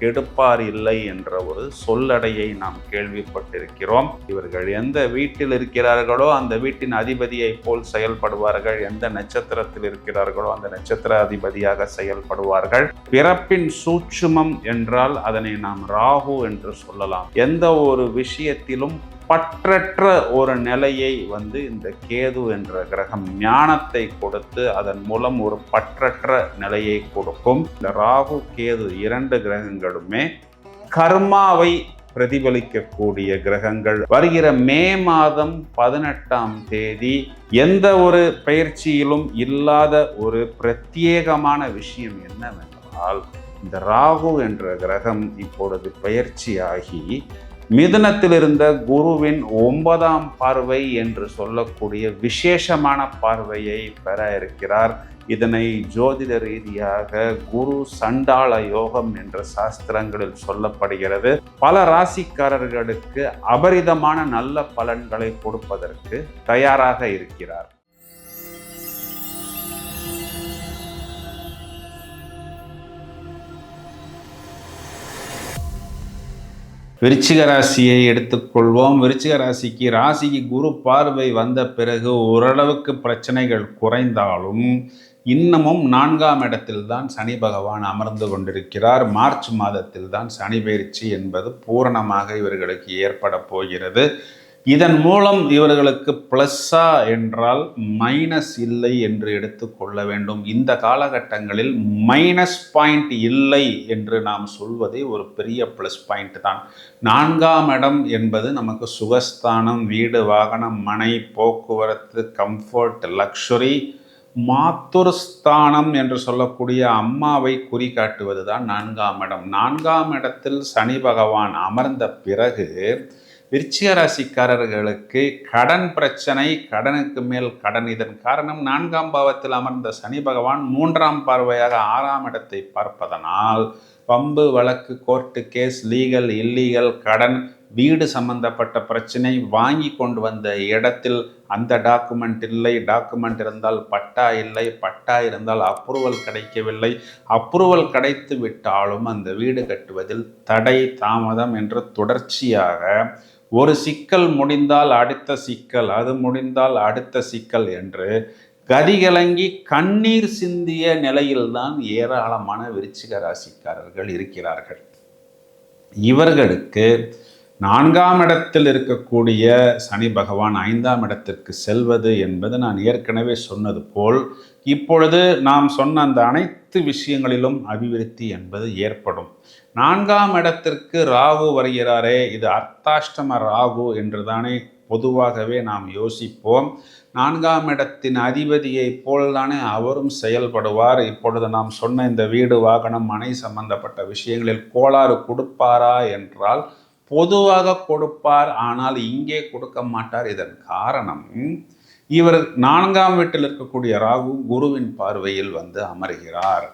கெடுப்பார் இல்லை என்ற ஒரு சொல்லடையை நாம் கேள்விப்பட்டிருக்கிறோம். இவர்கள் எந்த வீட்டில் இருக்கிறார்களோ அந்த வீட்டின் அதிபதியை போல் செயல்படுவார்கள். எந்த நட்சத்திரத்தில் இருக்கிறார்களோ அந்த நட்சத்திர அதிபதியாக செயல்படுவார்கள். பிறப்பின் சூட்சுமம் என்றால் அதனை நாம் ராகு என்று சொல்லலாம். எந்த ஒரு விஷயத்திலும் பற்றற்ற ஒரு நிலையை வந்து இந்த கேது என்ற கிரகம் ஞானத்தை கொடுத்து அதன் மூலம் ஒரு பற்றற்ற நிலையை கொடுக்கும். இந்த ராகு கேது இரண்டு கிரகங்களுமே கர்மாவை பிரதிபலிக்கக்கூடிய கிரகங்கள். வருகிற மே மாதம் பதினெட்டாம் தேதி எந்த ஒரு பயிற்சியிலும் இல்லாத ஒரு பிரத்யேகமான விஷயம் என்னவென்றால் இந்த ராகு என்ற கிரகம் இப்பொழுது பயிற்சியாகி மிதனத்திலிருந்த குருவின் ஒன்பதாம் பார்வை என்று சொல்லக்கூடிய விசேஷமான பார்வையை பெற இருக்கிறார். இதனை ஜோதிட ரீதியாக குரு சண்டாள யோகம் என்ற சாஸ்திரங்களில் சொல்லப்படுகிறது. பல ராசிக்காரர்களுக்கு அபரிதமான நல்ல பலன்களை கொடுப்பதற்கு தயாராக இருக்கிறார். விருச்சிக ராசியை எடுத்துக்கொள்வோம். விருச்சிக ராசிக்கு ராசிக்கு குரு பார்வை வந்த பிறகு ஓரளவுக்கு பிரச்சனைகள் குறைந்தாலும் இன்னமும் நான்காம் இடத்தில் தான் சனி பகவான் அமர்ந்து கொண்டிருக்கிறார். மார்ச் மாதத்தில் தான் சனி பயிற்சி என்பது பூரணமாக இவர்களுக்கு ஏற்பட போகிறது. இதன் மூலம் இவர்களுக்கு ப்ளஸ்ஸா என்றால் மைனஸ் இல்லை என்று எடுத்துக்கொள்ள வேண்டும். இந்த காலகட்டங்களில் மைனஸ் பாயிண்ட் இல்லை என்று நாம் சொல்வதே ஒரு பெரிய ப்ளஸ் பாயிண்ட் தான். நான்காம் இடம் என்பது நமக்கு சுகஸ்தானம் வீடு வாகனம் மனை போக்குவரத்து கம்ஃபர்ட் லக்ஷுரி மாத்துருஸ்தானம் என்று சொல்லக்கூடிய அம்மாவை குறிகாட்டுவது தான் நான்காம் இடம். நான்காம் இடத்தில் சனி பகவான் அமர்ந்த பிறகு விருச்சிக ராசிக்காரர்களுக்கு கடன் பிரச்சனை கடனுக்கு மேல் கடன். இதன் காரணம் நான்காம் பாவத்தில் அமர்ந்த சனி பகவான் மூன்றாம் பார்வையாக ஆறாம் இடத்தை பார்ப்பதனால் பம்பு வழக்கு கோர்ட்டு கேஸ் லீகல் இல்லீகல் கடன் வீடு சம்பந்தப்பட்ட பிரச்சனை வாங்கி கொண்டு வந்த இடத்தில் அந்த டாக்குமெண்ட் இல்லை டாக்குமெண்ட் இருந்தால் பட்டா இல்லை பட்டா இருந்தால் அப்ரூவல் கிடைக்கவில்லை. அப்ரூவல் கிடைத்து விட்டாலும் அந்த வீடு கட்டுவதில் தடை தாமதம் என்று தொடர்ச்சியாக ஒரு சிக்கல் முடிந்தால் அடுத்த சிக்கல் அது முடிந்தால் அடுத்த சிக்கல் என்று கதிகலங்கி கண்ணீர் சிந்திய நிலையில்தான் ஏராளமான விருச்சிக ராசிக்காரர்கள் இருக்கிறார்கள். இவர்களுக்கு நான்காம் இடத்தில் இருக்கக்கூடிய சனி பகவான் ஐந்தாம் இடத்திற்கு செல்வது என்பது நான் ஏற்கனவே சொன்னது போல் இப்பொழுது நாம் சொன்ன அந்த அனைத்து விஷயங்களிலும் அபிவிருத்தி என்பது ஏற்படும். நான்காம் இடத்திற்கு ராகு வருகிறாரே இது அர்த்தாஷ்டம ராகு என்று தானே பொதுவாகவே நாம் யோசிப்போம். நான்காம் இடத்தின் அதிபதியை போல்தானே அவரும் செயல்படுவார். இப்பொழுது நாம் சொன்ன இந்த வீடு வாகனம் மனை சம்பந்தப்பட்ட விஷயங்களில் கோளாறு கொடுப்பாரா என்றால் பொதுவாக கொடுப்பார் ஆனால் இங்கே கொடுக்க மாட்டார். இதன் காரணம் இவர் நான்காம் வீட்டில் இருக்கக்கூடிய ராகு குருவின் பார்வையில் வந்து அமர்கிறார்.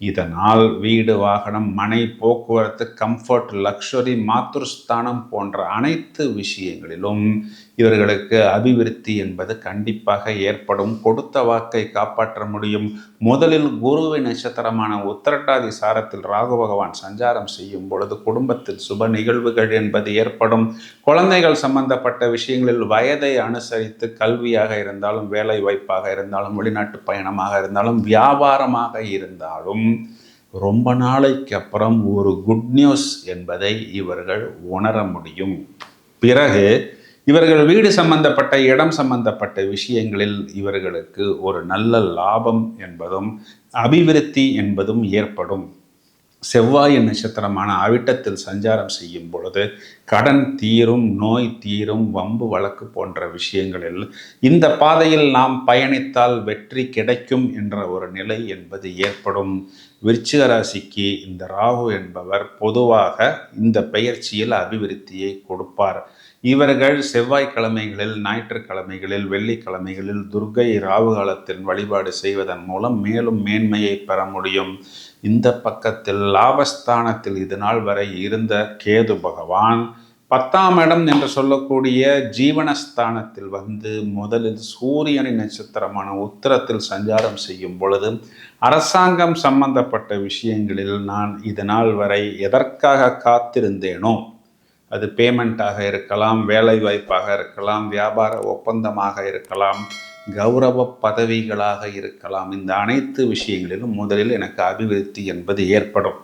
இதனால் வீடு வாகனம் மனை போக்குவரத்து கம்ஃபர்ட் லக்ஷரி மாத்திருஸ்தானம் போன்ற அனைத்து விஷயங்களிலும் இவர்களுக்கு அபிவிருத்தி என்பது கண்டிப்பாக ஏற்படும். கொடுத்த வாக்கை காப்பாற்ற முடியும். முதலில் குருவின் நட்சத்திரமான உத்தரட்டாதி சாரத்தில் ராகு பகவான் சஞ்சாரம் செய்யும் பொழுது குடும்பத்தில் சுப நிகழ்வுகள் என்பது ஏற்படும். குழந்தைகள் சம்பந்தப்பட்ட விஷயங்களில் வயதை அனுசரித்து கல்வியாக இருந்தாலும் வேலை வாய்ப்பாக இருந்தாலும் வெளிநாட்டு பயணமாக இருந்தாலும் வியாபாரமாக இருந்தாலும் ரொம்ப நாளைக்கு அப்புறம் ஒரு குட் நியூஸ் என்பதை இவர்கள் உணர முடியும். பிறகு இவர்கள் வீடு சம்பந்தப்பட்ட இடம் சம்பந்தப்பட்ட விஷயங்களில் இவர்களுக்கு ஒரு நல்ல லாபம் என்பதும் அபிவிருத்தி என்பதும் ஏற்படும். செவ்வாய் நட்சத்திரமான அவிட்டத்தில் சஞ்சாரம் செய்யும் பொழுது கடன் தீரும் நோய் தீரும் வம்பு வழக்கு போன்ற விஷயங்களில் இந்த பாதையில் நாம் பயணித்தால் வெற்றி கிடைக்கும் என்ற ஒரு நிலை என்பது ஏற்படும். விருச்சிக ராசிக்கு இந்த ராகு என்பவர் பொதுவாக இந்த பெயர்ச்சியில் அபிவிருத்தியை கொடுப்பார். இவர்கள் செவ்வாய்க்கிழமைகளில் ஞாயிற்றுக்கிழமைகளில் வெள்ளிக்கிழமைகளில் துர்கை ராவுகாலத்தின் வழிபாடு செய்வதன் மூலம் மேலும் மேன்மையை பெற முடியும். இந்த பக்கத்தில் லாபஸ்தானத்தில் இது நாள் வரை இருந்த கேது பகவான் பத்தாம் இடம் என்று சொல்லக்கூடிய ஜீவனஸ்தானத்தில் வந்து முதலில் சூரியனின் நட்சத்திரமான உத்தரத்தில் சஞ்சாரம் செய்யும் பொழுது அரசாங்கம் சம்பந்தப்பட்ட விஷயங்களில் நான் இது நாள் வரை எதற்காக காத்திருந்தேனோ அது பேமெண்ட்டாக இருக்கலாம் வேலை வாய்ப்பாக இருக்கலாம் வியாபார ஒப்பந்தமாக இருக்கலாம் கௌரவ பதவிகளாக இருக்கலாம். இந்த அனைத்து விஷயங்களிலும் முதலில் எனக்கு அபிவிருத்தி என்பது ஏற்படும்.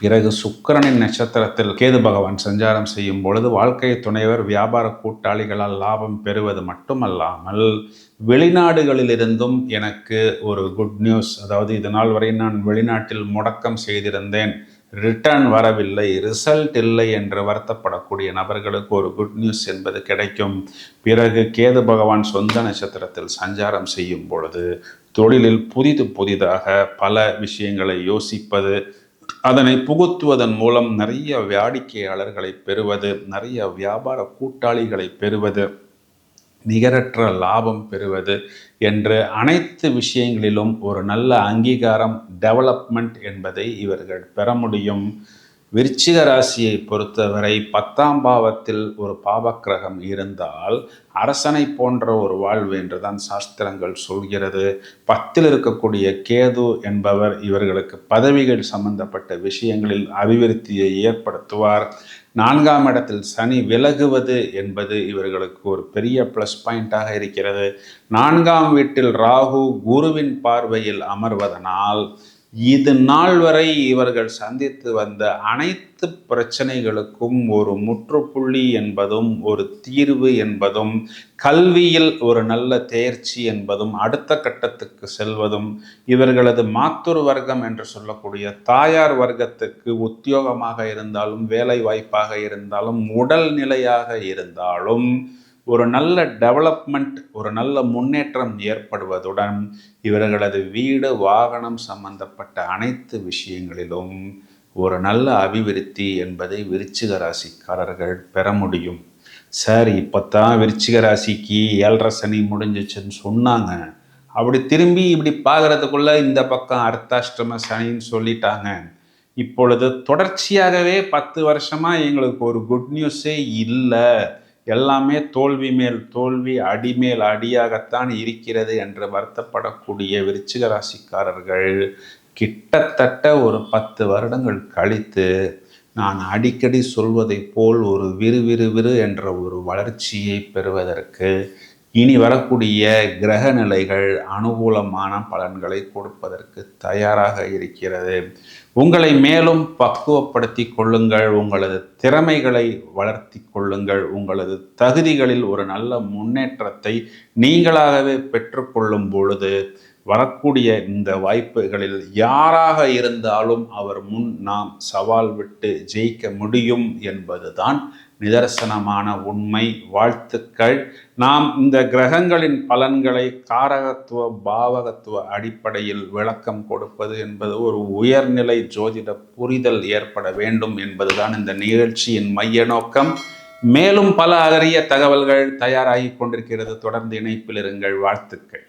பிறகு சுக்கிரனின் நட்சத்திரத்தில் கேது பகவான் சஞ்சாரம் செய்யும் பொழுது வாழ்க்கை துணைவர் வியாபார கூட்டாளிகளால் லாபம் பெறுவது மட்டுமல்லாமல் வெளிநாடுகளிலிருந்தும் எனக்கு ஒரு குட் நியூஸ் அதாவது இது நாள் வரை நான் வெளிநாட்டில் முடக்கம் செய்திருந்தேன். ரிட்டர்ன் வரவில்லை ரிசல்ட் இல்லை என்று வருத்தப்படக்கூடிய நபர்களுக்கு ஒரு குட் நியூஸ் என்பது கிடைக்கும். பிறகு கேது பகவான் சொந்த நட்சத்திரத்தில் சஞ்சாரம் செய்யும் பொழுது தொழிலில் புதிது புதிதாக பல விஷயங்களை யோசிப்பது அதனை புகுத்துவதன் மூலம் நிறைய வாடிக்கையாளர்களை பெறுவது நிறைய வியாபார கூட்டாளிகளை பெறுவது நிகரற்ற லாபம் பெறுவது என்று அனைத்து விஷயங்களிலும் ஒரு நல்ல அங்கீகாரம் டெவலப்மெண்ட் என்பதை இவர்கள் பெற முடியும். விருச்சிக ராசியை பொறுத்தவரை பத்தாம் பாவத்தில் ஒரு பாவக்கிரகம் இருந்தால் அரசனை போன்ற ஒரு வாழ்வு என்றுதான் சாஸ்திரங்கள் சொல்கிறது. பத்தில் இருக்கக்கூடிய கேது என்பவர் இவர்களுக்கு பதவிகள் சம்பந்தப்பட்ட விஷயங்களில் அபிவிருத்தியை ஏற்படுத்துவார். நான்காம் இடத்தில் சனி விலகுவது என்பது இவர்களுக்கு ஒரு பெரிய ப்ளஸ் பாயிண்டாக இருக்கிறது. நான்காம் வீட்டில் ராகு குருவின் பார்வையில் அமர்வதனால் இது நாள் வரை இவர்கள் சந்தித்து வந்த அனைத்து பிரச்சனைகளுக்கும் ஒரு முற்றுப்புள்ளி என்பதும் ஒரு தீர்வு என்பதும் கல்வியில் ஒரு நல்ல தேர்ச்சி என்பதும் அடுத்த கட்டத்துக்கு செல்வதும் இவர்களது மாத்துரு வர்க்கம் என்று சொல்லக்கூடிய தாயார் வர்க்கத்துக்கு உத்தியோகமாக இருந்தாலும் வேலை வாய்ப்பாக இருந்தாலும் உடல் நிலையாக இருந்தாலும் ஒரு நல்ல டெவலப்மெண்ட் ஒரு நல்ல முன்னேற்றம் ஏற்படுவதுடன் இவர்களது வீடு வாகனம் சம்பந்தப்பட்ட அனைத்து விஷயங்களிலும் ஒரு நல்ல அபிவிருத்தி என்பதை விருச்சிக ராசிக்காரர்கள் பெற முடியும். சார் இப்போ தான் விருச்சிக ராசிக்கு ஏழரை சனி முடிஞ்சிச்சுன்னு சொன்னாங்க. அப்படி திரும்பி இப்படி பார்க்குறதுக்குள்ள இந்த பக்கம் அர்த்தாஷ்டம சனின்னு சொல்லிட்டாங்க. இப்பொழுது தொடர்ச்சியாகவே பத்து வருஷமாக எங்களுக்கு ஒரு குட் நியூஸே இல்லை. எல்லாமே தோல்வி மேல் தோல்வி அடிமேல் அடியாகத்தான் இருக்கிறது என்று வருத்தப்படக்கூடிய விருச்சிக ராசிக்காரர்கள் கிட்டத்தட்ட ஒரு பத்து வருடங்கள் கழித்து நான் அடிக்கடி சொல்வதை போல் ஒரு விறுவிறுவிறு என்ற ஒரு வளர்ச்சியை பெறுவதற்கு இனி வரக்கூடிய கிரக நிலைகள் அனுகூலமான பலன்களை கொடுப்பதற்கு தயாராக இருக்கிறது. உங்களை மேலும் பக்குவப்படுத்தி கொள்ளுங்கள். உங்களது திறமைகளை வளர்த்தி கொள்ளுங்கள். உங்களது தகுதிகளில் ஒரு நல்ல முன்னேற்றத்தை நீங்களாகவே பெற்றுக்கொள்ளும் பொழுது வரக்கூடிய இந்த வாய்ப்புகளில் யாராக இருந்தாலும் அவர் முன் நாம் சவால் விட்டு ஜெயிக்க முடியும் என்பதுதான் நிதர்சனமான உண்மை வாழ்த்துக்கள். நாம் இந்த கிரகங்களின் பலன்களை காரகத்துவ பாவகத்துவ அடிப்படையில் விளக்கம் கொடுப்பது என்பது ஒரு உயர்நிலை ஜோதிட புரிதல் ஏற்பட வேண்டும் என்பதுதான் இந்த நிகழ்ச்சியின் மைய நோக்கம் மேலும் பல அகரிய தகவல்கள் தயாராகி கொண்டிருக்கிறது. தொடர்ந்து இணைப்பில் இருங்கள். வாழ்த்துக்கள்.